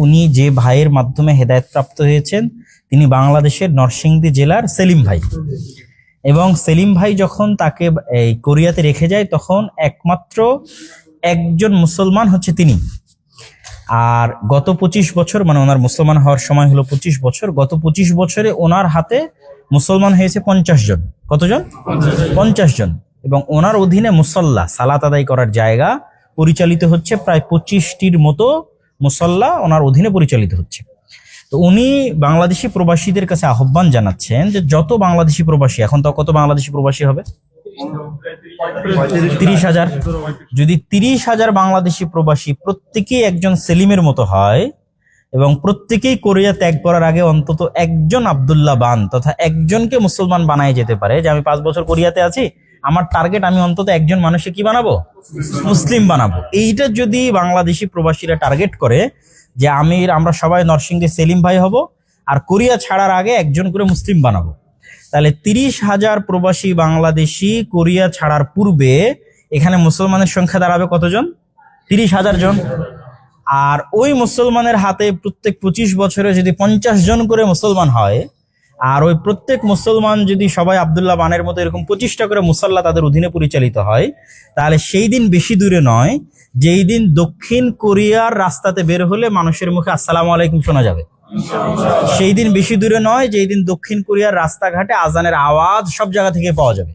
উনি যে ভাইয়ের মাধ্যমে হেদায়ত প্রাপ্ত হয়েছেন, তিনি বাংলাদেশের নরসিংদী জেলার সেলিম ভাই। এবং সেলিম ভাই যখন তাকে এই কোরিয়াতে রেখে যায়, তখন একমাত্র একজন মুসলমান হচ্ছে তিনি। আর গত পঁচিশ বছর মানে ওনার মুসলমান হওয়ার সময় হলো পঁচিশ বছর, গত পঁচিশ বছরে ওনার হাতে মুসলমান হয়েছে পঞ্চাশ জন। কতজন? পঞ্চাশ জন। এবং ওনার অধীনে মুসল্লা, সালাত আদায় করার জায়গা পরিচালিত হচ্ছে প্রায় পঁচিশটির মতো মুসল্লা ওনার অধীনে পরিচালিত হচ্ছে। তো উনি বাংলাদেশি প্রবাসীদের কাছে আহ্বান জানাচ্ছেন যে যত বাংলাদেশি প্রবাসী, এখন তো কত বাংলাদেশি প্রবাসী হবে? তিরিশ হাজার। যদি তিরিশ হাজার বাংলাদেশি প্রবাসী প্রত্যেকেই একজন সেলিমের মতো হয় এবং প্রত্যেকেই কোরিয়া ত্যাগ করার আগে অন্তত একজন আব্দুল্লাহ বান তথা একজনকে মুসলমান বানায় যেতে পারে, যে আমি পাঁচ বছর কোরিয়াতে আছি আমার টার্গেট আমি অন্তত একজন মানুষকে কি বানাবো? মুসলিম বানাবো। এইটা যদি বাংলাদেশি প্রবাসীরা টার্গেট করে যে আমি আমরা সবাই নরসিংদী সেলিম ভাই হব আর কোরিয়া ছাড়ার আগে একজন করে মুসলিম বানাবো। তাহলে তিরিশ হাজার প্রবাসী বাংলাদেশি কোরিয়া ছাড়ার পূর্বে এখানে মুসলমানের সংখ্যা দাঁড়াবে কতজন? তিরিশ হাজার জন। আর ওই মুসলমানের হাতে প্রত্যেক পঁচিশ বছরে যদি পঞ্চাশ জন করে মুসলমান হয় আর ওই প্রত্যেক মুসলমান যদি সবাই আবদুল্লাহ বানের মতো এরকম পঁচিশটা করে মুসাল্লা তাদের অধীনে পরিচালিত হয়, তাহলে সেই দিন বেশি দূরে নয়, যেই দিন দক্ষিণ কোরিয়ার রাস্তাতে বের হলে মানুষের মুখে আসসালামু আলাইকুম শোনা যাবে। সেই দিন বেশি দূরে নয়, যেই দিন দক্ষিণ কোরিয়ার রাস্তাঘাটে আজানের আওয়াজ সব জায়গা থেকে পাওয়া যাবে।